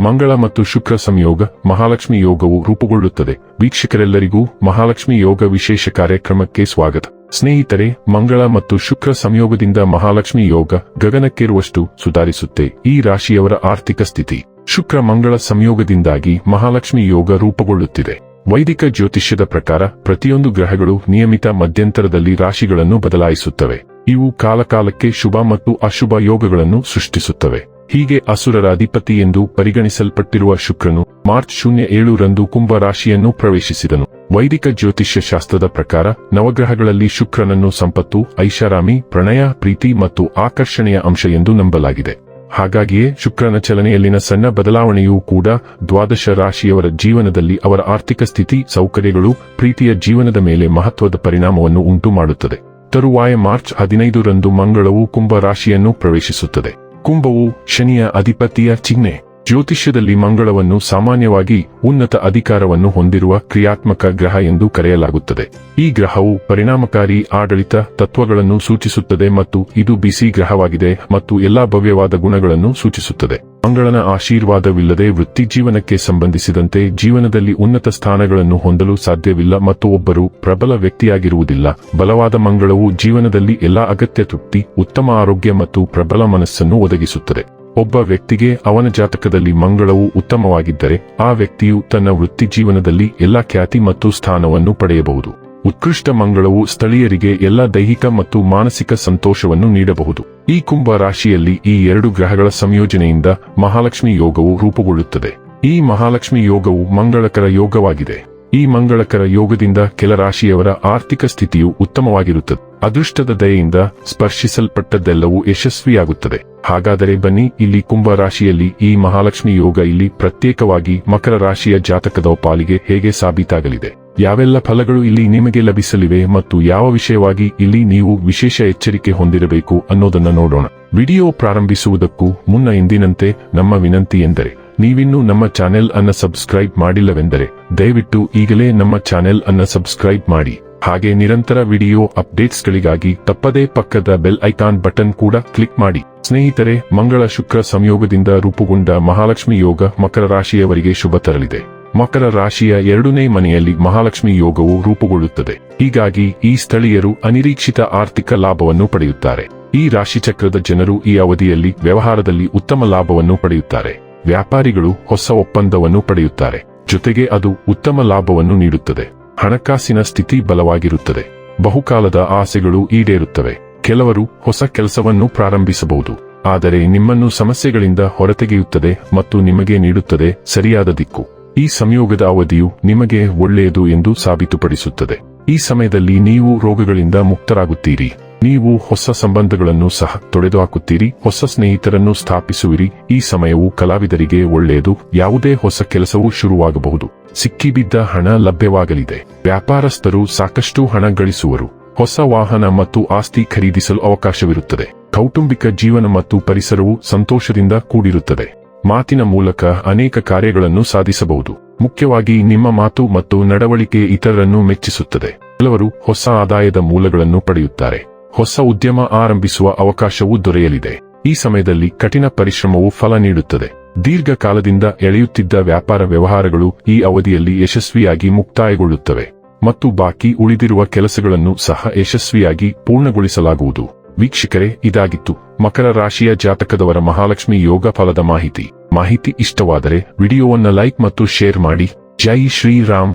ಮಂಗಳ ಮತ್ತು ಶುಕ್ರ ಸಂಯೋಗ, ಮಹಾಲಕ್ಷ್ಮಿ ಯೋಗವು ರೂಪುಗೊಳ್ಳುತ್ತದೆ. ವೀಕ್ಷಕರೆಲ್ಲರಿಗೂ ಮಹಾಲಕ್ಷ್ಮಿ ಯೋಗ ವಿಶೇಷ ಕಾರ್ಯಕ್ರಮಕ್ಕೆ ಸ್ವಾಗತ. ಸ್ನೇಹಿತರೆ, ಮಂಗಳ ಮತ್ತು ಶುಕ್ರ ಸಂಯೋಗದಿಂದ ಮಹಾಲಕ್ಷ್ಮಿ ಯೋಗ ಗಗನಕ್ಕೇರುವಷ್ಟು ಸುಧಾರಿಸುತ್ತೆ. ಈ ರಾಶಿಯವರ ಆರ್ಥಿಕ ಸ್ಥಿತಿ. ಶುಕ್ರ ಮಂಗಳ ಸಂಯೋಗದಿಂದಾಗಿ ಮಹಾಲಕ್ಷ್ಮಿ ಯೋಗ ರೂಪುಗೊಳ್ಳುತ್ತಿದೆ. ವೈದಿಕ ಜ್ಯೋತಿಷ್ಯದ ಪ್ರಕಾರ ಪ್ರತಿಯೊಂದು ಗ್ರಹಗಳು ನಿಯಮಿತ ಮಧ್ಯಂತರದಲ್ಲಿ ರಾಶಿಗಳನ್ನು ಬದಲಾಯಿಸುತ್ತವೆ. ಇವು ಕಾಲಕಾಲಕ್ಕೆ ಶುಭ ಮತ್ತು ಅಶುಭ ಯೋಗಗಳನ್ನು ಸೃಷ್ಟಿಸುತ್ತವೆ. ಹೀಗೆ ಅಸುರರ ಅಧಿಪತಿ ಎಂದು ಪರಿಗಣಿಸಲ್ಪಟ್ಟಿರುವ ಶುಕ್ರನು ಮಾರ್ಚ್ ಶೂನ್ಯ ಏಳು ರಂದು ಕುಂಭ ರಾಶಿಯನ್ನು ಪ್ರವೇಶಿಸಿದನು. ವೈದಿಕ ಜ್ಯೋತಿಷ್ಯ ಶಾಸ್ತ್ರದ ಪ್ರಕಾರ ನವಗ್ರಹಗಳಲ್ಲಿ ಶುಕ್ರನನ್ನು ಸಂಪತ್ತು, ಐಷಾರಾಮಿ, ಪ್ರಣಯ, ಪ್ರೀತಿ ಮತ್ತು ಆಕರ್ಷಣೆಯ ಅಂಶ ಎಂದು ನಂಬಲಾಗಿದೆ. ಹಾಗಾಗಿಯೇ ಶುಕ್ರನ ಚಲನೆಯಲ್ಲಿನ ಸಣ್ಣ ಬದಲಾವಣೆಯೂ ಕೂಡ ದ್ವಾದಶ ರಾಶಿಯವರ ಜೀವನದಲ್ಲಿ ಅವರ ಆರ್ಥಿಕ ಸ್ಥಿತಿ, ಸೌಕರ್ಯಗಳು, ಪ್ರೀತಿಯ ಜೀವನದ ಮೇಲೆ ಮಹತ್ವದ ಪರಿಣಾಮವನ್ನು ಉಂಟುಮಾಡುತ್ತದೆ. ತರುವಾಯ ಮಾರ್ಚ್ ಹದಿನೈದು ರಂದು ಮಂಗಳವು ಕುಂಭ ರಾಶಿಯನ್ನು ಪ್ರವೇಶಿಸುತ್ತದೆ. ಕುಂಭವು ಶನಿಯ ಅಧಿಪತಿಯ ಚಿಹ್ನೆ. ಜ್ಯೋತಿಷ್ಯದಲ್ಲಿ ಮಂಗಳವನ್ನು ಸಾಮಾನ್ಯವಾಗಿ ಉನ್ನತ ಅಧಿಕಾರವನ್ನು ಹೊಂದಿರುವ ಕ್ರಿಯಾತ್ಮಕ ಗ್ರಹ ಎಂದು ಕರೆಯಲಾಗುತ್ತದೆ. ಈ ಗ್ರಹವು ಪರಿಣಾಮಕಾರಿ ಆಡಳಿತ ತತ್ವಗಳನ್ನು ಸೂಚಿಸುತ್ತದೆ ಮತ್ತು ಇದು ಬಿಸಿ ಗ್ರಹವಾಗಿದೆ ಮತ್ತು ಎಲ್ಲಾ ಭವ್ಯವಾದ ಗುಣಗಳನ್ನು ಸೂಚಿಸುತ್ತದೆ. ಮಂಗಳನ ಆಶೀರ್ವಾದವಿಲ್ಲದೆ ವೃತ್ತಿ ಜೀವನಕ್ಕೆ ಸಂಬಂಧಿಸಿದಂತೆ ಜೀವನದಲ್ಲಿ ಉನ್ನತ ಸ್ಥಾನಗಳನ್ನು ಹೊಂದಲು ಸಾಧ್ಯವಿಲ್ಲ ಮತ್ತು ಒಬ್ಬರು ಪ್ರಬಲ ವ್ಯಕ್ತಿಯಾಗಿರುವುದಿಲ್ಲ. ಬಲವಾದ ಮಂಗಳವು ಜೀವನದಲ್ಲಿ ಎಲ್ಲಾ ಅಗತ್ಯ ತೃಪ್ತಿ, ಉತ್ತಮ ಆರೋಗ್ಯ ಮತ್ತು ಪ್ರಬಲ ಮನಸ್ಸನ್ನು ಒದಗಿಸುತ್ತದೆ. ಒಬ್ಬ ವ್ಯಕ್ತಿಗೆ ಅವನ ಜಾತಕದಲ್ಲಿ ಮಂಗಳವು ಉತ್ತಮವಾಗಿದ್ದರೆ, ಆ ವ್ಯಕ್ತಿಯು ತನ್ನ ವೃತ್ತಿ ಜೀವನದಲ್ಲಿ ಎಲ್ಲಾ ಖ್ಯಾತಿ ಮತ್ತು ಸ್ಥಾನವನ್ನು ಪಡೆಯಬಹುದು. ಉತ್ಕೃಷ್ಟ ಮಂಗಳವು ಸ್ಥಳೀಯರಿಗೆ ಎಲ್ಲಾ ದೈಹಿಕ ಮತ್ತು ಮಾನಸಿಕ ಸಂತೋಷವನ್ನು ನೀಡಬಹುದು. ಈ ಕುಂಭ ರಾಶಿಯಲ್ಲಿ ಈ ಎರಡು ಗ್ರಹಗಳ ಸಂಯೋಜನೆಯಿಂದ ಮಹಾಲಕ್ಷ್ಮಿ ಯೋಗವು ರೂಪುಗೊಳ್ಳುತ್ತದೆ. ಈ ಮಹಾಲಕ್ಷ್ಮಿ ಯೋಗವು ಮಂಗಳಕರ ಯೋಗವಾಗಿದೆ. ಈ ಮಂಗಳಕರ ಯೋಗದಿಂದ ಕೆಲ ರಾಶಿಯವರ ಆರ್ಥಿಕ ಸ್ಥಿತಿಯು ಉತ್ತಮವಾಗಿರುತ್ತದೆ. ಅದೃಷ್ಟದ ದಯೆಯಿಂದ ಸ್ಪರ್ಶಿಸಲ್ಪಟ್ಟದ್ದೆಲ್ಲವೂ ಯಶಸ್ವಿಯಾಗುತ್ತದೆ. ಹಾಗಾದರೆ ಬನ್ನಿ, ಇಲ್ಲಿ ಕುಂಭ ರಾಶಿಯಲ್ಲಿ ಈ ಮಹಾಲಕ್ಷ್ಮಿ ಯೋಗ ಇಲ್ಲಿ ಪ್ರತ್ಯೇಕವಾಗಿ ಮಕರ ರಾಶಿಯ ಜಾತಕದ ಪಾಲಿಗೆ ಹೇಗೆ ಸಾಬೀತಾಗಲಿದೆ? ಯಾವೆಲ್ಲ ಫಲಗಳು ಇಲ್ಲಿ ನಿಮಗೆ ಲಭಿಸಲಿವೆ ಮತ್ತು ಯಾವ ವಿಷಯವಾಗಿ ಇಲ್ಲಿ ನೀವು ವಿಶೇಷ ಎಚ್ಚರಿಕೆ ಹೊಂದಿರಬೇಕು ಅನ್ನೋದನ್ನ ನೋಡೋಣ. ವಿಡಿಯೋ ಪ್ರಾರಂಭಿಸುವುದಕ್ಕೂ ಮುನ್ನ ಎಂದಿನಂತೆ ನಮ್ಮ ವಿನಂತಿ ಎಂದರೆ ನೀವಿನ್ನೂ ನಮ್ಮ ಚಾನೆಲ್ ಅನ್ನ ಸಬ್ಸ್ಕ್ರೈಬ್ ಮಾಡಿಲ್ಲವೆಂದರೆ ದಯವಿಟ್ಟು ಈಗಲೇ ನಮ್ಮ ಚಾನೆಲ್ ಅನ್ನ ಸಬ್ಸ್ಕ್ರೈಬ್ ಮಾಡಿ. ಹಾಗೆ ನಿರಂತರ ವಿಡಿಯೋ ಅಪ್ಡೇಟ್ಸ್ಗಳಿಗಾಗಿ ತಪ್ಪದೇ ಪಕ್ಕದ ಬೆಲ್ ಐಕಾನ್ ಬಟನ್ ಕೂಡ ಕ್ಲಿಕ್ ಮಾಡಿ. ಸ್ನೇಹಿತರೆ, ಮಂಗಳ ಶುಕ್ರ ಸಂಯೋಗದಿಂದ ರೂಪುಗೊಂಡ ಮಹಾಲಕ್ಷ್ಮಿ ಯೋಗ ಮಕರ ರಾಶಿಯವರಿಗೆ ಶುಭ ತರಲಿದೆ. ಮಕರ ರಾಶಿಯ ಎರಡನೇ ಮನೆಯಲ್ಲಿ ಮಹಾಲಕ್ಷ್ಮಿ ಯೋಗವು ರೂಪುಗೊಳ್ಳುತ್ತದೆ. ಹೀಗಾಗಿ ಈ ಸ್ಥಳೀಯರು ಅನಿರೀಕ್ಷಿತ ಆರ್ಥಿಕ ಲಾಭವನ್ನು ಪಡೆಯುತ್ತಾರೆ. ಈ ರಾಶಿಚಕ್ರದ ಜನರು ಈ ಅವಧಿಯಲ್ಲಿ ವ್ಯವಹಾರದಲ್ಲಿ ಉತ್ತಮ ಲಾಭವನ್ನು ಪಡೆಯುತ್ತಾರೆ. ವ್ಯಾಪಾರಿಗಳು ಹೊಸ ಒಪ್ಪಂದವನ್ನು ಪಡೆಯುತ್ತಾರೆ. ಜೊತೆಗೆ ಅದು ಉತ್ತಮ ಲಾಭವನ್ನು ನೀಡುತ್ತದೆ. ಹಣಕಾಸಿನ ಸ್ಥಿತಿ ಬಲವಾಗಿರುತ್ತದೆ. ಬಹುಕಾಲದ ಆಸೆಗಳು ಈಡೇರುತ್ತವೆ. ಕೆಲವರು ಹೊಸ ಕೆಲಸವನ್ನು ಪ್ರಾರಂಭಿಸಬಹುದು. ಆದರೆ ನಿಮ್ಮನ್ನು ಸಮಸ್ಯೆಗಳಿಂದ ಹೊರತೆಗೆಯುತ್ತದೆ ಮತ್ತು ನಿಮಗೆ ನೀಡುತ್ತದೆ ಸರಿಯಾದ ದಿಕ್ಕು. ಈ ಸಂಯೋಗದ ಅವಧಿಯು ನಿಮಗೆ ಒಳ್ಳೆಯದು ಎಂದು ಸಾಬೀತುಪಡಿಸುತ್ತದೆ. ಈ ಸಮಯದಲ್ಲಿ ನೀವು ರೋಗಗಳಿಂದ ಮುಕ್ತರಾಗುತ್ತೀರಿ. ನೀವು ಹೊಸ ಸಂಬಂಧಗಳನ್ನು ಸಹ ತೊಡೆದುಹಾಕುತ್ತೀರಿ, ಹೊಸ ಸ್ನೇಹಿತರನ್ನು ಸ್ಥಾಪಿಸುವಿರಿ. ಈ ಸಮಯವು ಕಲಾವಿದರಿಗೆ ಒಳ್ಳೆಯದು, ಯಾವುದೇ ಹೊಸ ಕೆಲಸವೂ ಶುರುವಾಗಬಹುದು. ಸಿಕ್ಕಿಬಿದ್ದ ಹಣ ಲಭ್ಯವಾಗಲಿದೆ. ವ್ಯಾಪಾರಸ್ಥರು ಸಾಕಷ್ಟು ಹಣ ಗಳಿಸುವರು. ಹೊಸ ವಾಹನ ಮತ್ತು ಆಸ್ತಿ ಖರೀದಿಸಲು ಅವಕಾಶವಿರುತ್ತದೆ. ಕೌಟುಂಬಿಕ ಜೀವನ ಮತ್ತು ಪರಿಸರವು ಸಂತೋಷದಿಂದ ಕೂಡಿರುತ್ತದೆ. ಮಾತಿನ ಮೂಲಕ ಅನೇಕ ಕಾರ್ಯಗಳನ್ನು ಸಾಧಿಸಬಹುದು. ಮುಖ್ಯವಾಗಿ ನಿಮ್ಮ ಮಾತು ಮತ್ತು ನಡವಳಿಕೆ ಇತರರನ್ನು ಮೆಚ್ಚಿಸುತ್ತದೆ. ಕೆಲವರು ಹೊಸ ಆದಾಯದ ಮೂಲಗಳನ್ನು ಪಡೆಯುತ್ತಾರೆ. ಹೊಸ ಉದ್ಯಮ ಆರಂಭಿಸುವ ಅವಕಾಶವೂ ದೊರೆಯಲಿದೆ. ಈ ಸಮಯದಲ್ಲಿ ಕಠಿಣ ಪರಿಶ್ರಮವು ಫಲ ನೀಡುತ್ತದೆ. ದೀರ್ಘಕಾಲದಿಂದ ಎಳೆಯುತ್ತಿದ್ದ ವ್ಯಾಪಾರ ವ್ಯವಹಾರಗಳು ಈ ಅವಧಿಯಲ್ಲಿ ಯಶಸ್ವಿಯಾಗಿ ಮುಕ್ತಾಯಗೊಳ್ಳುತ್ತವೆ. ಮತ್ತು ಬಾಕಿ ಉಳಿದಿರುವ ಕೆಲಸಗಳನ್ನು ಸಹ ಯಶಸ್ವಿಯಾಗಿ ಪೂರ್ಣಗೊಳಿಸಲಾಗುವುದು. ವೀಕ್ಷಕರೇ, ಇದಾಗಿತ್ತು ಮಕರ ರಾಶಿಯ ಜಾತಕದವರ ಮಹಾಲಕ್ಷ್ಮಿ ಯೋಗ ಫಲದ ಮಾಹಿತಿ. ಮಾಹಿತಿ ಇಷ್ಟವಾದರೆ ವಿಡಿಯೋವನ್ನ ಲೈಕ್ ಮತ್ತು ಶೇರ್ ಮಾಡಿ. ಜೈ ಶ್ರೀರಾಮ್.